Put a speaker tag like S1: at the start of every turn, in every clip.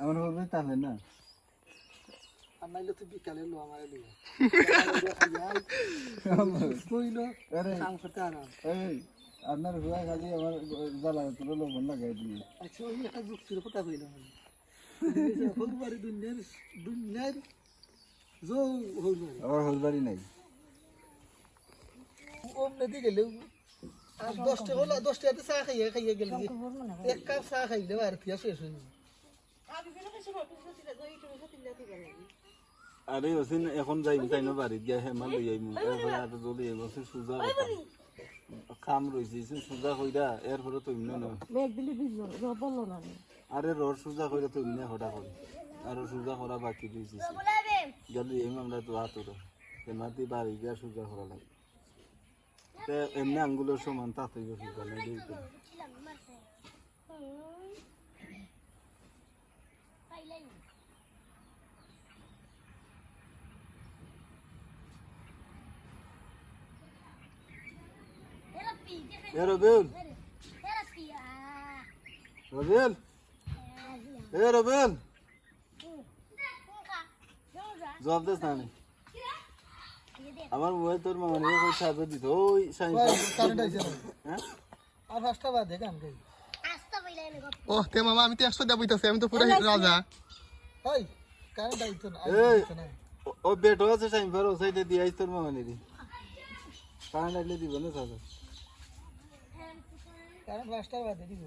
S1: আমার বলবে তাহলে না।
S2: বিকালে লো আমার
S1: এই আপনার হুয়া খালি আমার জ্বালা তোর লবণ লাগাই দিয়ে।
S2: আচ্ছা ওই একটা যুক্তির কথা কইলাম হলবাড়ি দুনিয়ার দুনিয়ার জো হলবাড়ি
S1: আমার হলবাড়ি নাই।
S2: ওম নদী গেলে দশটা হলো দশটাতে চা খাইয়ে খাইয়ে গেলে। এক কাপ চা খাইলে আর পিয়া শেষ হয়ে
S1: আরে ওসিন এখন যাইম তাই না বাড়ি গিয়া হেমা লই আইমু। এরপরে আর জলদি আইব সে সুজা কাম রইছে সে সুজা কইরা এরপরে তো ইমনে না।
S3: মেঘ দিলে রব বলল না।
S1: আরে রড সুজা কইরা তো ইমনে হটা করে আর সুজা করা বাকি রইছে জলদি আইম আমরা তো হাতর হেমাতি বাড়ি গিয়া সুজা করা লাগে এমনি আঙ্গুলের সমান তাতে এ রবিউল। রবিউল। এ রবিউল। জবাব দিস নি। আমার মোবাইল তোর মামা নিয়ে কই চার্জ দিত? ওই সাইন
S2: কারেন্ট আইছে।
S1: হ্যাঁ?
S2: আর পাঁচটা বাদে গান গাই
S4: ও তে মামা আমি তো একশো দেবো ইতাছি আমি তো পুরো রাজা।
S2: ওই কারেন্ট আইতো না। আইতো না।
S1: ও- বেটো আছে সাইন পার ও সাইডে দিয়ে আইস তোর মামা নিদি কারেন্ট আইলে দিব না চার্জ
S2: কারেন্ট পাঁচটা বাদে দিব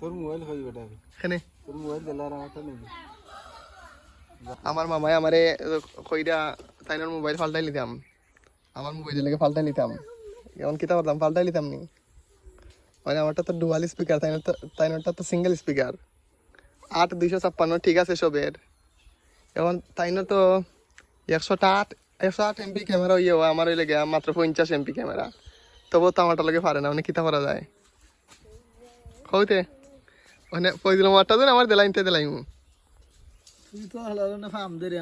S1: তোর মোবাইল হই বেটা।
S4: এখানে।
S1: তোর মোবাইল দিলে আর আমারটা নিবি
S4: আমার মামাই আমারে কইরা তাইনার মোবাইল পাল্টাই নিতাম। আমার মোবাইল লেগে পাল্টাই নিতাম। এমন কিতা করতাম পাল্টাই নিতাম নি। মানে আমারটা তো ডুয়াল স্পিকার তাইনার তাইনারটা তো সিঙ্গেল স্পিকার আট দুইশো ছাপ্পান্ন ঠিক আছে সবের। এখন তাইনার তো একশোটা আট একশো আট এমপি ক্যামেরা ইয়ে হয়, আমার ওই লেগে মাত্র পঞ্চাশ এমপি ক্যামেরা তবুও তো আমারটা লগে পারে না মানে কিতা করা যায়? হইতে মানে পয়দিল মারটা তো আমার দেলাইনতে দেলাইমু।
S2: না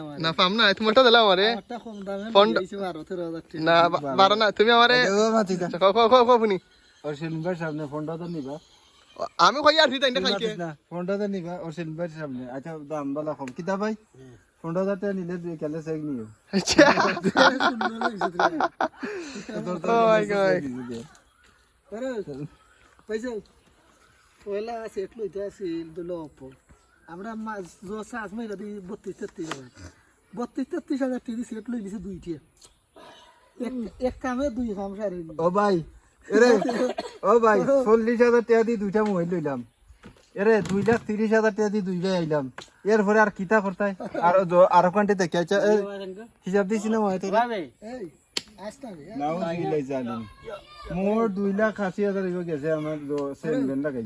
S2: আমার।
S4: না না তোমারটা দিলাম আমারে। না বারো। না তুমি আমারে
S1: ও মাতি দা
S4: ক ক ক ক শুনি।
S1: সামনে ফোনটা তো নিবা।
S4: আমি কই আর দিতাই না খাইকে
S1: ফোনটা তো নিবা ওর সিলভার সামনে। আচ্ছা দাম বলা কম। কিতা ভাই? ফোনটা তো নিলে দুই কেলে সেক নিও।
S4: আচ্ছা। Oh my God.
S2: পয়সা পয়লা সেট লইতে আসিল দুলো অপো আমরা মাছ চাষ মাইলা দিই বত্রিশ তেত্রিশ হাজার। বত্রিশ তেত্রিশ হাজার টিভি সেট লই নিছে দুইটি। এক- কামে দুই কাম সারি
S1: ও ভাই এরে ও ভাই চল্লিশ হাজার টাকা দিয়ে দুইটা মোবাইল লইলাম। এরে দুই লাখ তিরিশ হাজার টাকা দিয়ে দুই ভাই আইলাম। এরপরে আর কিতা করতাই? আর জ- আরও কান্টে দেখে হিসাব দিছি না মোর দুই লাখ আশি হাজার গেছে আমার লাগাই